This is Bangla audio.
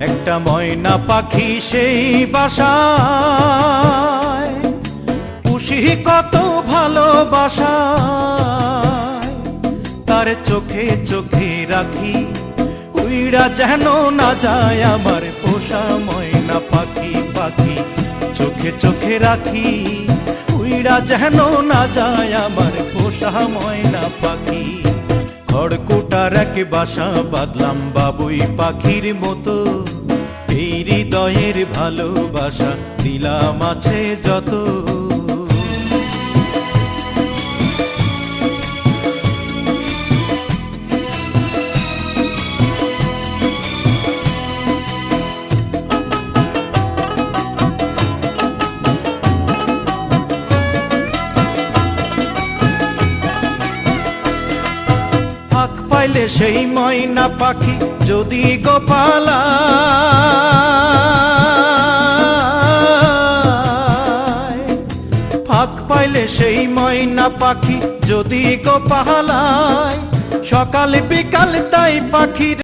একটা ময়না পাখি সেই বাসায়। পুষি কত ভালোবাসায়। তার চোখে চোখে রাখি উইরা যেন না যায় আমার পোষা ময়না পাখি পাখি। চোখে চোখে রাখি উইরা যেন না যায় আমার পোষা ময়না পাখি। খড়কুটার এক বাসা বাদলাম বাবুই পাখির মতো। এই হৃদয়ের ভালোবাসা দিলাম আছে যত। ফাঁক পাইলে সেই ময়না পাখি যদি গোপালা। ফাঁক পাইলে সেই ময়না পাখি যদি গোপালায়। সকাল বিকাল তাই পাখির